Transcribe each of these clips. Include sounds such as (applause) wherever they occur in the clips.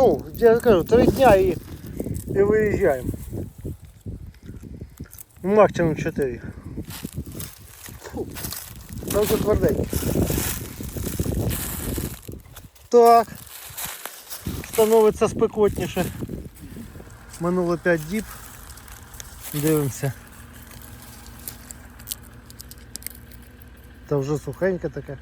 Ну, я кажу, три дня і, і виїжджаємо. Максимум 4. Фу, там вже тверденько. Так. Становиться спекотніше. Минуло 5 діб. Дивимося. Та вже сухеньке таке.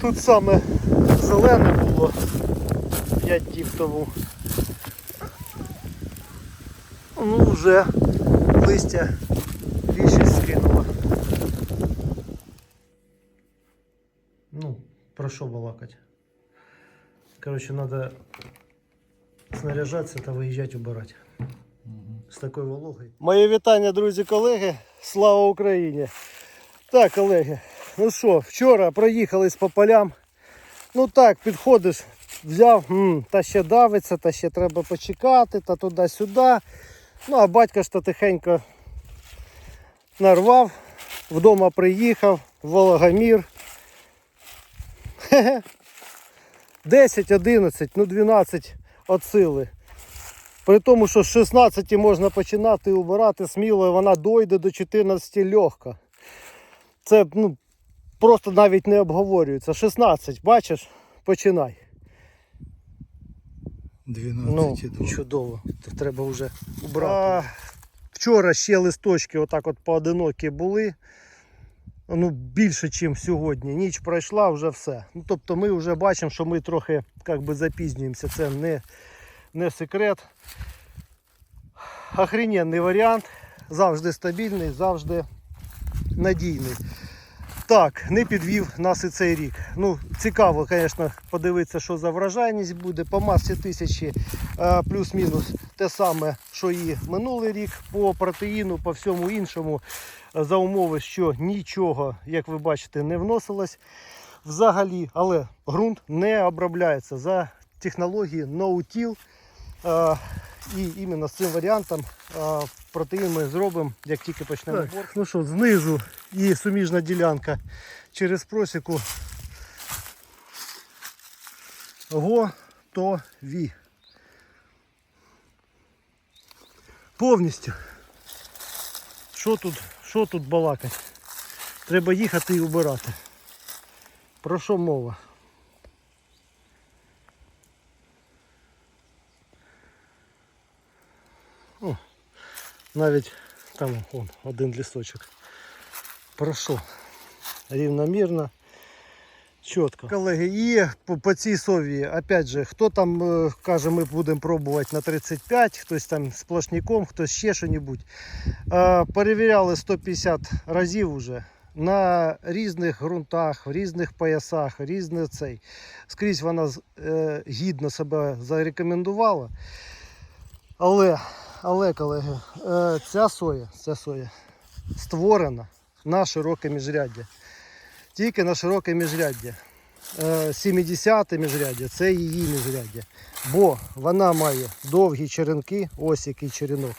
Тут саме зелене було 5 діб тому. Ну вже листя більшість скинуло. Ну, про що балакать? Короче, надо снаряжатися та виїжджати убирати. З такою вологою. Моє вітання, друзі, колеги. Слава Україні! Так, колеги, ну що, вчора проїхались по полям. Ну так, підходиш, взяв, та ще давиться, та ще треба почекати, та туди-сюди. Ну, а батько ж то тихенько нарвав, вдома приїхав, Вологомір. 10, 11, ну 12 от сили. При тому, що з 16 можна починати убирати сміло, і вона дойде до 14 легко. Це ну, просто навіть не обговорюється. 16, бачиш, починай. 12 Ну, чудово. Треба вже убрати. вчора ще листочки отак от поодинокі були. Ну, більше, ніж сьогодні. Ніч пройшла, вже все. Ну, тобто ми вже бачимо, що ми трохи як би, запізнюємося. Це не, не секрет. Охрененний варіант. Завжди стабільний, завжди надійний. Так, не підвів нас і цей рік. Ну, цікаво, звісно, подивитися, що за вражайність буде. По масі тисячі е, плюс-мінус те саме, що і минулий рік. По протеїну, по всьому іншому, е, за умови, що нічого, як ви бачите, не вносилось взагалі. Але ґрунт не обробляється за технологією no-till. Е, І іменно з цим варіантом протеїн ми зробимо, як тільки почнемо. Так. Ну що, знизу і суміжна ділянка через просіку готові. Повністю. Що тут, що тут балакать? Треба їхати і убирати. Про що мова? Навіть там вон, один лісточок. Пройшов рівномірно, чітко. Колеги, і по, по цій сові, опять же, хто там е, каже, ми будемо пробувати на 35, хтось там сплошняком, хтось ще що-небудь. Е, перевіряли 150 разів уже на різних ґрунтах, в різних поясах, різний цей. Скрізь вона е, гідно себе зарекомендувала. Але, але, колеги, е, ця соя, ця соя створена на широке міжряддя. Тільки на широке міжряддя. Е, 70 міжряддя це її міжряддя. Бо вона має довгі черенки, ось який черенок.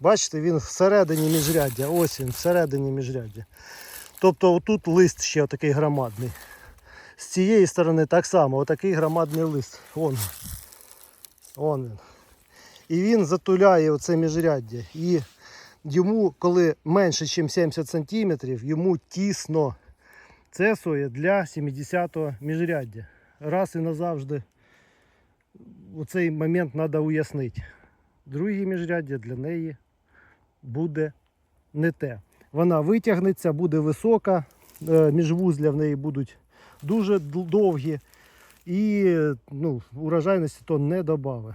Бачите, він всередині міжряддя, ось він всередині міжряддя. Тобто отут лист ще такий громадний. З цієї сторони так само, отакий громадний лист. Вон. Вон він. І він затуляє оце міжряддя. І йому, коли менше, ніж 70 см, йому тісно. Це соя для 70-го міжряддя. Раз і назавжди цей момент треба уяснити. Друге міжряддя для неї буде не те. Вона витягнеться, буде висока, е, міжвузля в неї будуть дуже довгі. І ну, урожайності то не додавить.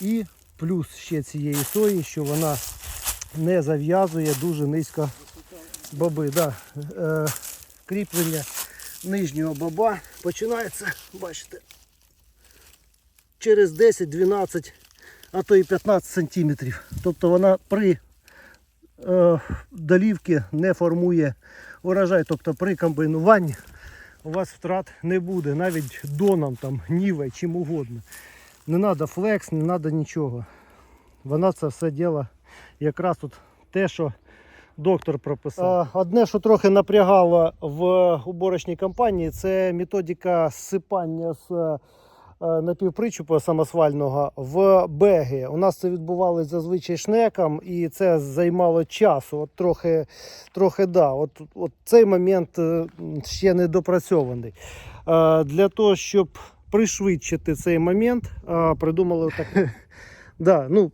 І плюс ще цієї сої, що вона не зав'язує дуже низько боби. Да. Е, кріплення нижнього боба починається, бачите, через 10-12, а то і 15 сантиметрів. Тобто вона при е, долівці не формує урожай. Тобто при комбінуванні у вас втрат не буде, навіть доном, там, нівой, чим угодно. Не треба флекс, не треба нічого. Вона це все діло якраз тут те, що доктор прописав. Одне, що трохи напрягало в уборочній кампанії, це методика зсипання з е, напівпричупа самосвального в беги. У нас це відбувалося зазвичай шнеком, і це займало часу. От трохи, трохи да. От, от цей момент е, ще не допрацьований. Е, Для того, щоб пришвидшити цей момент, е, придумали так. (laughs) Да, ну,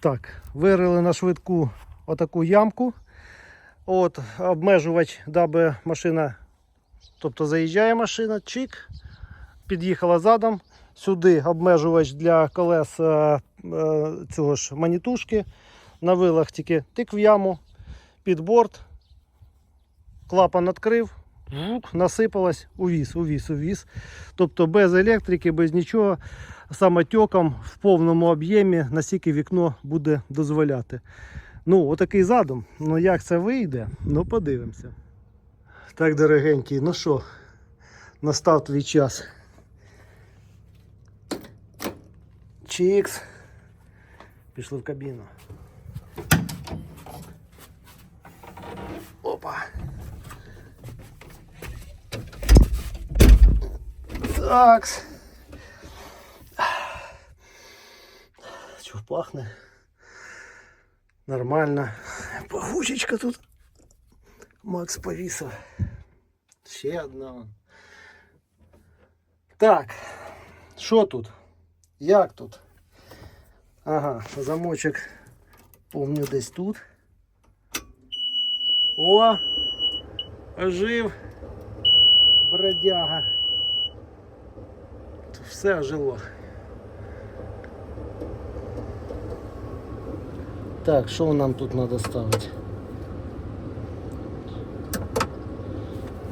так, вирили на швидку отаку ямку. От, обмежувач, даби машина, тобто заїжджає машина, чик, під'їхала задом. Сюди обмежувач для колес е, е, цього ж манітушки. На вилах тільки тик в яму, під борт, клапан відкрив, насипалась, увіз, увіз, увіз. Тобто без електрики, без нічого, самотеком в повному об'ємі, наскільки вікно буде дозволяти. Ну, отакий задум. Ну як це вийде? Ну, подивимося. Так, дорогенький, ну що, настав твій час. Чікс. Пішли в кабіну. Такс. Чого пахне? Нормально. Пахучечка тут. Макс повісив. Ще одна. Так. Що тут? Як тут? Ага, замочок помню десь тут. О! Ожив. Бродяга. Все ожило. Так, що нам тут треба ставити?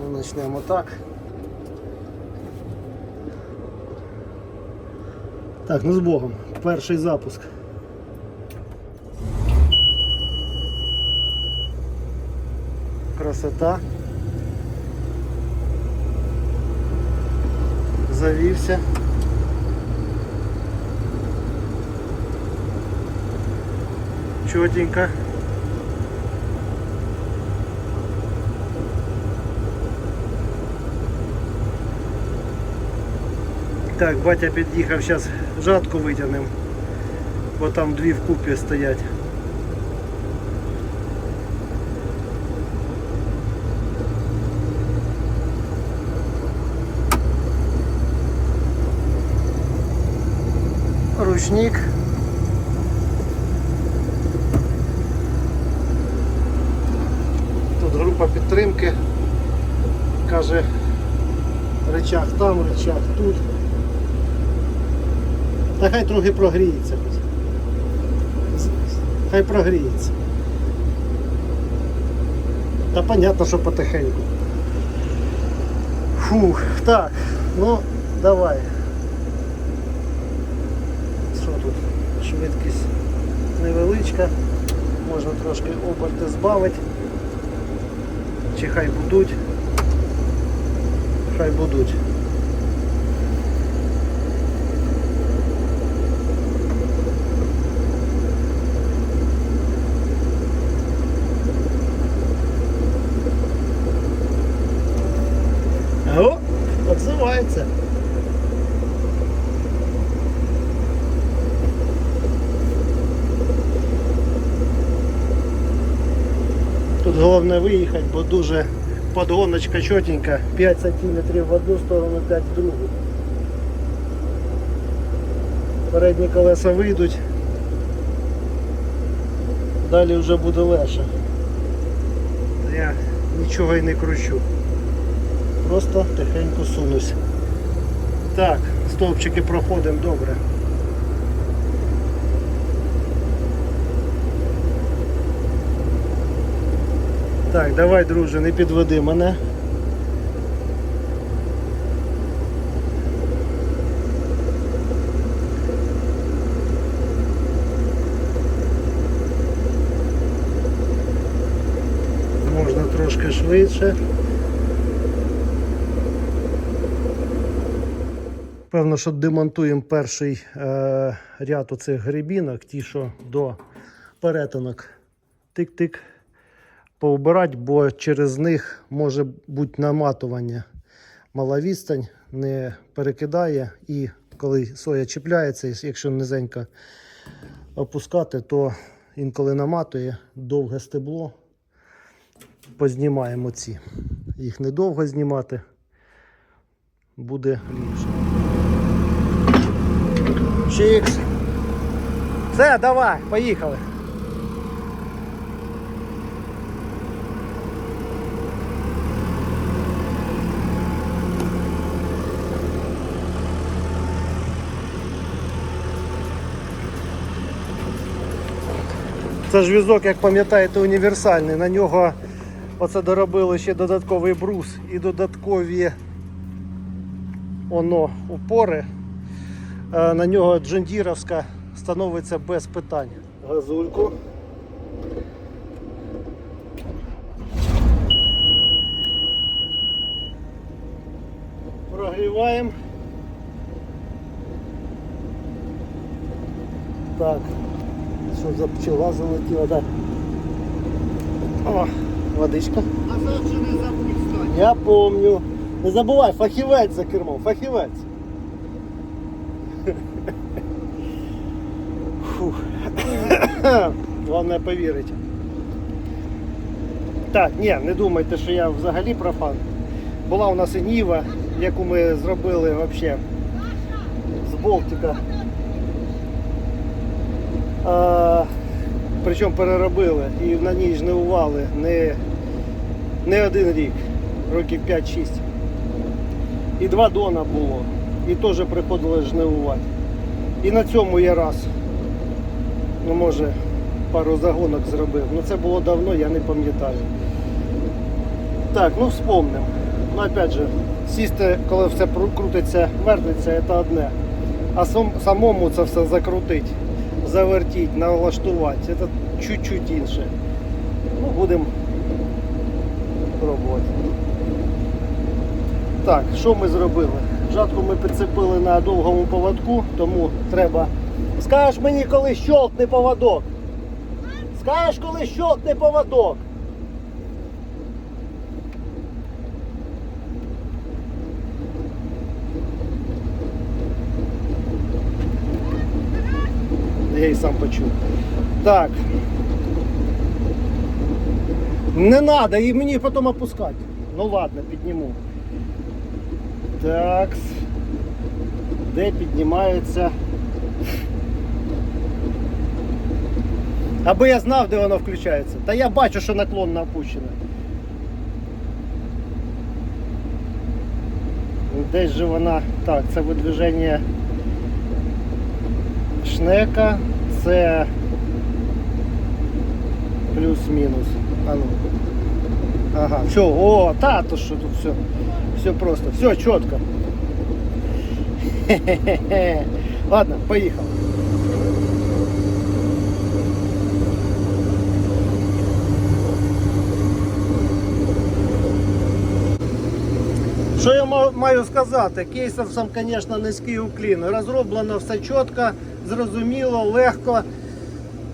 Ну, почнемо так. Так, ну з Богом. Перший запуск. Красота. Завівся. Чотенько. Так, батя під'їхав, зараз жатку витягнемо, бо там дві вкупі стоять. Ручник. Підтримки. Каже, речах там, речах тут. Та хай трохи прогріється. Хай прогріється. Та понятно, що потихеньку. Фух, так, ну давай. Що тут? Швидкість невеличка. Можна трошки оберти збавити. Чи хай будуть. Хай будуть. О, отзывается. Тут головне виїхати, бо дуже подгоночка чотенька. 5 см в одну сторону, 5 в другу. Передні колеса вийдуть. Далі вже буде легше. Я нічого і не кручу. Просто тихенько сунусь. Так, стовпчики проходимо добре. Так, давай, друже, не підведи мене. Можна трошки швидше. Певно, що демонтуємо перший е, ряд оцих грибінок, ті, що до перетинок. Мала відстань, не перекидає і коли соя чіпляється, якщо низенько опускати, то інколи наматує довге стебло. Познімаємо ці. Їх недовго знімати. Буде ліпше. Чікс. Все, давай, поїхали. Це ж візок, як пам'ятаєте, універсальний. На нього оце доробили ще додатковий брус і додаткові оно упори. Е, На нього джондіровська становиться без питань. Газульку. Прогріваємо. Так. Що за пчела залетіла, так. О, водичка. А завжди не забудь стати. Я помню. Не забувай, фахівець за кермом, фахівець. Фух. Головне повірити. Так, ні, не думайте, що я взагалі профан. Була у нас і Ніва, яку ми зробили взагалі з Болтика. Причому переробили і на ній жнивували не, не один рік, років 5-6. І два дона було. І теж приходилось жнивувати. І на цьому я раз, ну може, пару загонок зробив. Ну це було давно, я не пам'ятаю. Так, ну вспомним. Ну опять же, сісти, коли все крутиться, вертиться, це одне. А сам, самому це все закрутить, завертіть, налаштувати, це чуть-чуть інше. Ну, будемо пробувати. Так, що ми зробили? Жатку ми підцепили на довгому поводку, тому треба. Скажеш мені, коли щолкне поводок. Скажеш, коли щолкне поводок. Я і сам почув. Так. Не надо, і мені потім опускати. Ну ладно, підніму. Так. Де піднімається? Аби я знав, де воно включається. Та я бачу, що наклонно опущено. Десь же вона. Так, це видвиження шнека, це плюс-мінус. А ну. Ага, все, о, та, то що тут все. Все просто, все чітко. (laughs) Ладно, поїхав. Що я маю сказати? Кейсовцям, звісно, низький уклін. Розроблено все чітко, зрозуміло, легко.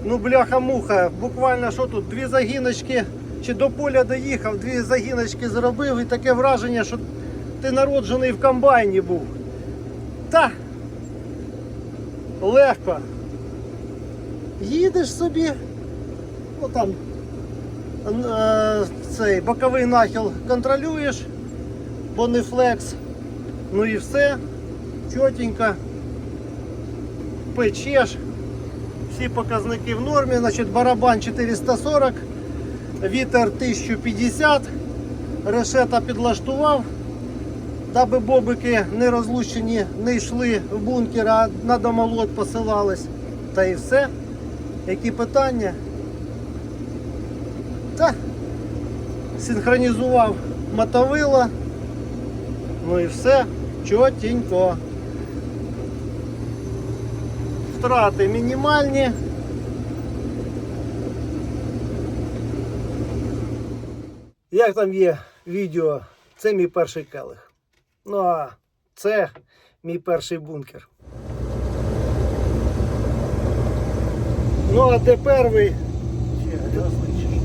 Ну, бляха-муха, буквально що тут, дві загіночки, чи до поля доїхав, дві загіночки зробив і таке враження, що ти народжений в комбайні був. Та легко. Їдеш собі, ну там е, цей боковий нахил контролюєш, бо не флекс. Ну і все, чотенько, печеш. Всі показники в нормі, значить барабан 440, вітер 1050, решета підлаштував, даби бобики не розлучені, не йшли в бункер, а на домолот посилались. Та і все. Які питання? Та синхронізував мотовила. Ну і все, чотенько. Втрати мінімальні. Як там є відео, це мій перший келих. Ну а це мій перший бункер. Ну а я слышу.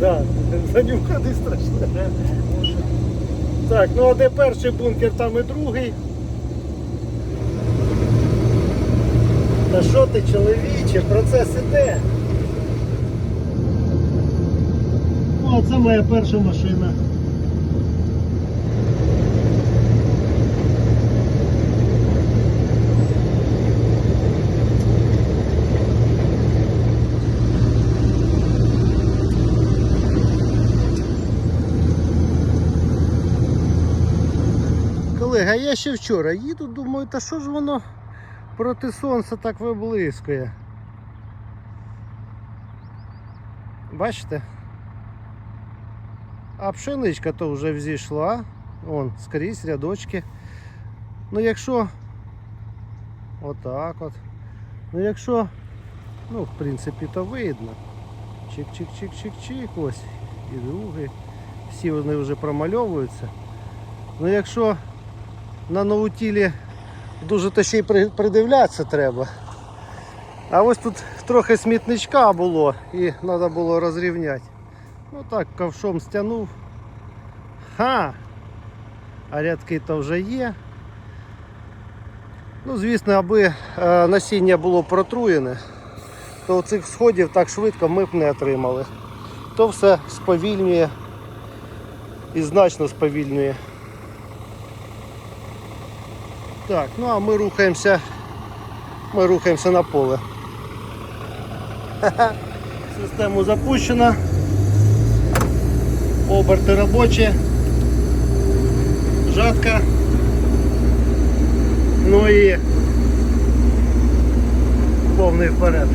Да, (laughs) занюхати страшно. Так, ну а де перший бункер, там і другий. Та що ти, чоловіче, процес іде. О, це моя перша машина. Колеги, а я ще вчора їду, думаю, та що ж воно проти сонця так виблискує. Бачите? А пшеничка то вже взійшла. Вон, скрізь рядочки. Ну якщо отак от. Ну якщо, ну в принципі то видно. Чик-чик-чик-чик-чик, ось. І другий. Всі вони вже промальовуються. Ну якщо на ноутілі дуже то ще й придивлятися треба. А ось тут трохи смітничка було і треба було розрівняти. Ну так, ковшом стягнув. Ха! А рядки то вже є. Ну, звісно, аби е, насіння було протруєне, то цих сходів так швидко ми б не отримали. То все сповільнює і значно сповільнює. Так, ну а ми рухаємося. Ми рухаємося на поле. (laughs) Систему запущено. Оберти робочі. Жатка. Ну і повний вперед.